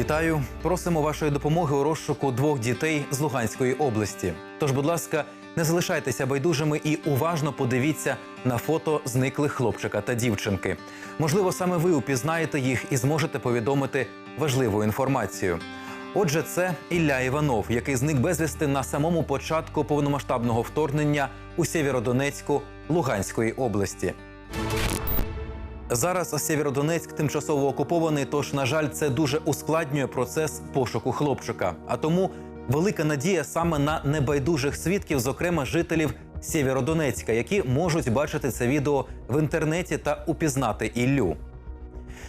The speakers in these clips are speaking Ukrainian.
Вітаю! Просимо вашої допомоги у розшуку двох дітей з Луганської області. Тож, будь ласка, не залишайтеся байдужими і уважно подивіться на фото зниклих хлопчика та дівчинки. Можливо, саме ви упізнаєте їх і зможете повідомити важливу інформацію. Отже, це Ілля Іванов, який зник безвісти на самому початку повномасштабного вторгнення у Сєвєродонецьку Луганської області. Зараз Сєвєродонецьк тимчасово окупований, тож, на жаль, це дуже ускладнює процес пошуку хлопчика. А тому велика надія саме на небайдужих свідків, зокрема жителів Сєвєродонецька, які можуть бачити це відео в інтернеті та упізнати Іллю.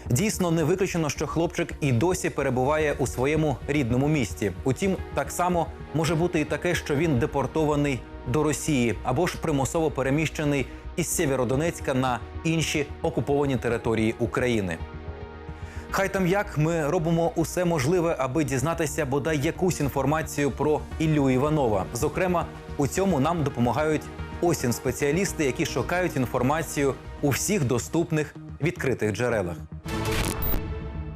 Дійсно, не виключено, що хлопчик і досі перебуває у своєму рідному місті. Утім, так само може бути і таке, що він депортований до Росії або ж примусово переміщений із Сєвєродонецька на інші окуповані території України. Хай там як ми робимо усе можливе, аби дізнатися бодай якусь інформацію про Іллю Іванова. Зокрема, у цьому нам допомагають осінь спеціалісти, які шукають інформацію у всіх доступних відкритих джерелах.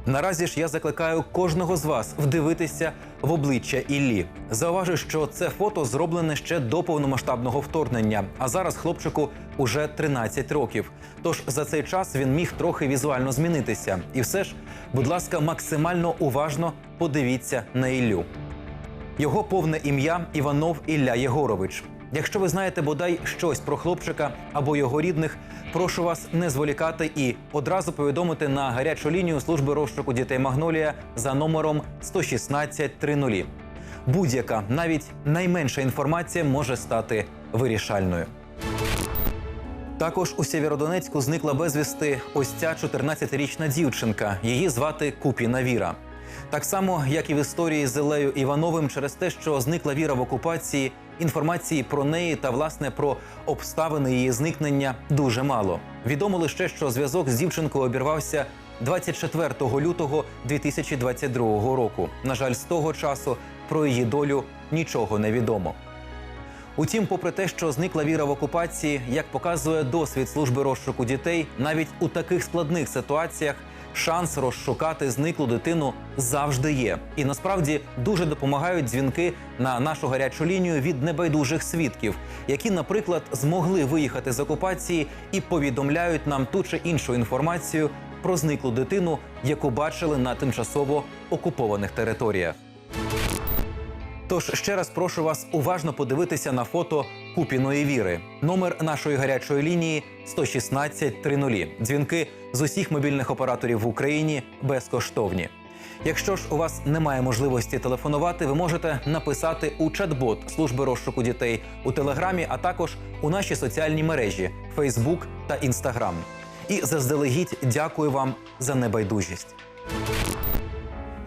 Наразі ж я закликаю кожного з вас вдивитися в обличчя Іллі. Зауважу, що це фото зроблене ще до повномасштабного вторгнення. А зараз хлопчику уже 13 років. Тож за цей час він міг трохи візуально змінитися. І все ж, будь ласка, максимально уважно подивіться на Іллю. Його повне ім'я Іванов Ілля Єгорович. Якщо ви знаєте бодай щось про хлопчика або його рідних, прошу вас не зволікати і одразу повідомити на гарячу лінію служби розшуку дітей Магнолія за номером 11630. Будь-яка, навіть найменша інформація може стати вирішальною. Також у Сєвєродонецьку зникла безвісти ось ця 14-річна дівчинка. Її звати Купіна Віра. Так само, як і в історії з Ілею Івановим, через те, що зникла віра в окупації, інформації про неї та власне про обставини її зникнення дуже мало. Відомо лише, що зв'язок з дівчинкою обірвався 24 лютого 2022 року. На жаль, з того часу про її долю нічого не відомо. Утім, попри те, що зникла віра в окупації, як показує досвід служби розшуку дітей, навіть у таких складних ситуаціях шанс розшукати зниклу дитину завжди є. І насправді дуже допомагають дзвінки на нашу гарячу лінію від небайдужих свідків, які, наприклад, змогли виїхати з окупації і повідомляють нам ту чи іншу інформацію про зниклу дитину, яку бачили на тимчасово окупованих територіях. Тож ще раз прошу вас уважно подивитися на фото Купіної віри. Номер нашої гарячої лінії 116 30. Дзвінки з усіх мобільних операторів в Україні безкоштовні. Якщо ж у вас немає можливості телефонувати, ви можете написати у чат-бот служби розшуку дітей у телеграмі, а також у наші соціальні мережі Facebook та Instagram. І заздалегідь дякую вам за небайдужість.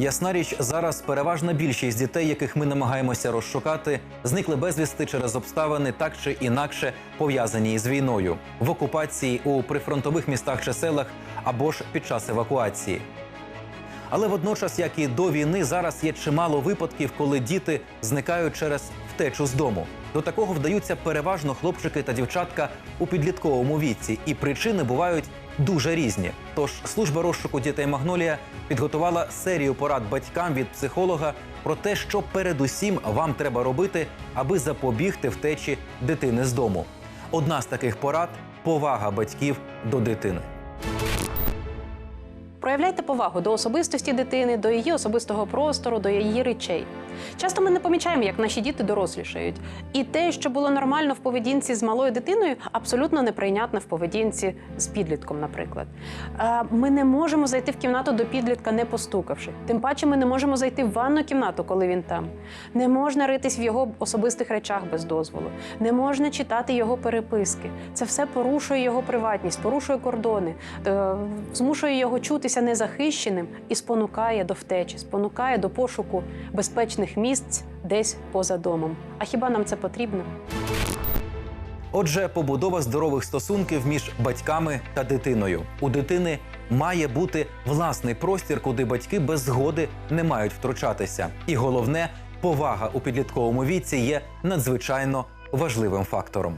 Ясна річ, зараз переважна більшість дітей, яких ми намагаємося розшукати, зникли безвісти через обставини так чи інакше пов'язані із війною в окупації у прифронтових містах чи селах або ж під час евакуації. Але водночас, як і до війни, зараз є чимало випадків, коли діти зникають через втечу з дому. До такого вдаються переважно хлопчики та дівчатка у підлітковому віці, і причини бувають дуже різні. Тож служба розшуку дітей Магнолія підготувала серію порад батькам від психолога про те, що передусім вам треба робити, аби запобігти втечі дитини з дому. Одна з таких порад повага батьків до дитини. Проявляйте повагу до особистості дитини, до її особистого простору, до її речей. Часто ми не помічаємо, як наші діти дорослішають. І те, що було нормально в поведінці з малою дитиною, абсолютно неприйнятно в поведінці з підлітком, наприклад. Ми не можемо зайти в кімнату до підлітка, не постукавши. Тим паче, ми не можемо зайти в ванну кімнату, коли він там. Не можна ритись в його особистих речах без дозволу. Не можна читати його переписки. Це все порушує його приватність, порушує кордони, е, змушує його чутися незахищеним і спонукає до втечі, спонукає до пошуку безпечних місць десь поза домом. А хіба нам це потрібно? Отже, побудова здорових стосунків між батьками та дитиною. У дитини має бути власний простір, куди батьки без згоди не мають втручатися. І головне, повага у підлітковому віці є надзвичайно важливим фактором.